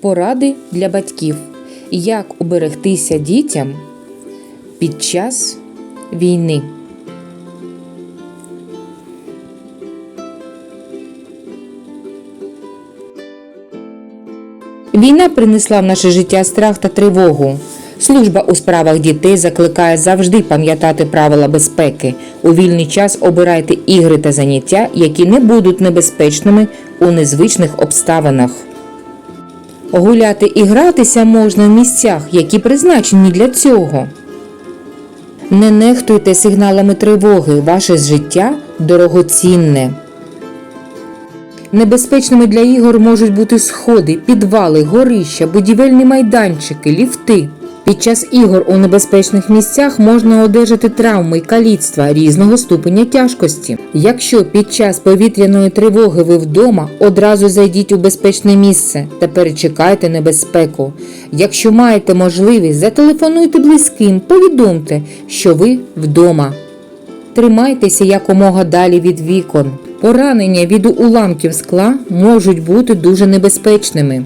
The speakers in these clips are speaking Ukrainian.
Поради для батьків. Як уберегтися дітям під час війни. Війна принесла в наше життя страх та тривогу. Служба у справах дітей закликає завжди пам'ятати правила безпеки. У вільний час обирайте ігри та заняття, які не будуть небезпечними у незвичних обставинах. Гуляти і гратися можна в місцях, які призначені для цього. Не нехтуйте сигналами тривоги, ваше життя дорогоцінне. Небезпечними для ігор можуть бути сходи, підвали, горища, будівельні майданчики, ліфти. Під час ігор у небезпечних місцях можна одержати травми і каліцтва різного ступеня тяжкості. Якщо під час повітряної тривоги ви вдома, одразу зайдіть у безпечне місце та перечекайте небезпеку. Якщо маєте можливість, зателефонуйте близьким, повідомте, що ви вдома. Тримайтеся якомога далі від вікон. Поранення від уламків скла можуть бути дуже небезпечними.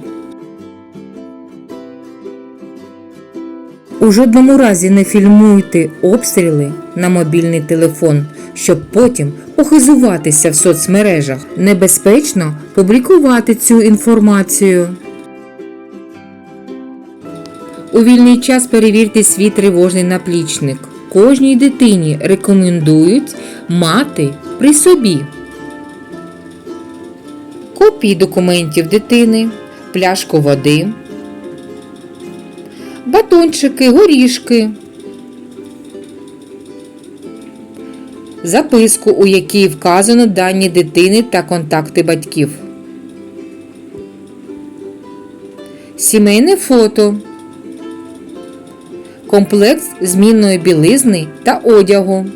У жодному разі не фільмуйте обстріли на мобільний телефон, щоб потім похизуватися в соцмережах. Небезпечно публікувати цю інформацію. У вільний час перевірте свій тривожний наплічник. Кожній дитині рекомендують мати при собі копії документів дитини, пляшку води, батончики, горішки, записку, у якій вказано дані дитини та контакти батьків, сімейне фото, комплект змінної білизни та одягу.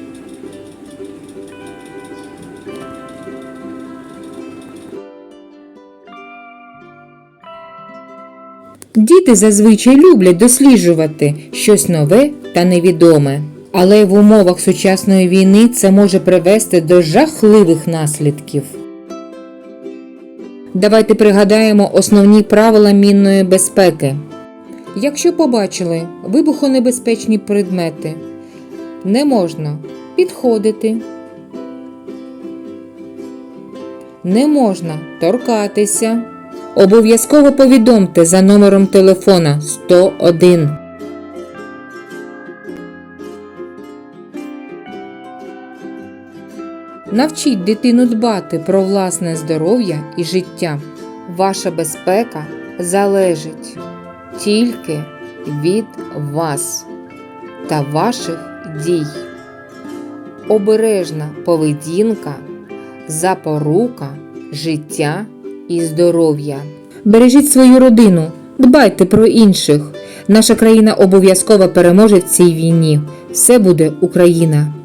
Діти зазвичай люблять досліджувати щось нове та невідоме. Але в умовах сучасної війни це може привести до жахливих наслідків. Давайте пригадаємо основні правила мінної безпеки. Якщо побачили вибухонебезпечні предмети, не можна підходити, не можна торкатися. Обов'язково повідомте за номером телефона 101. Навчіть дитину дбати про власне здоров'я і життя. Ваша безпека залежить тільки від вас та ваших дій. Обережна поведінка, запорука, життя і здоров'я. Бережіть свою родину, дбайте про інших. Наша країна обов'язково переможе в цій війні. Все буде Україна!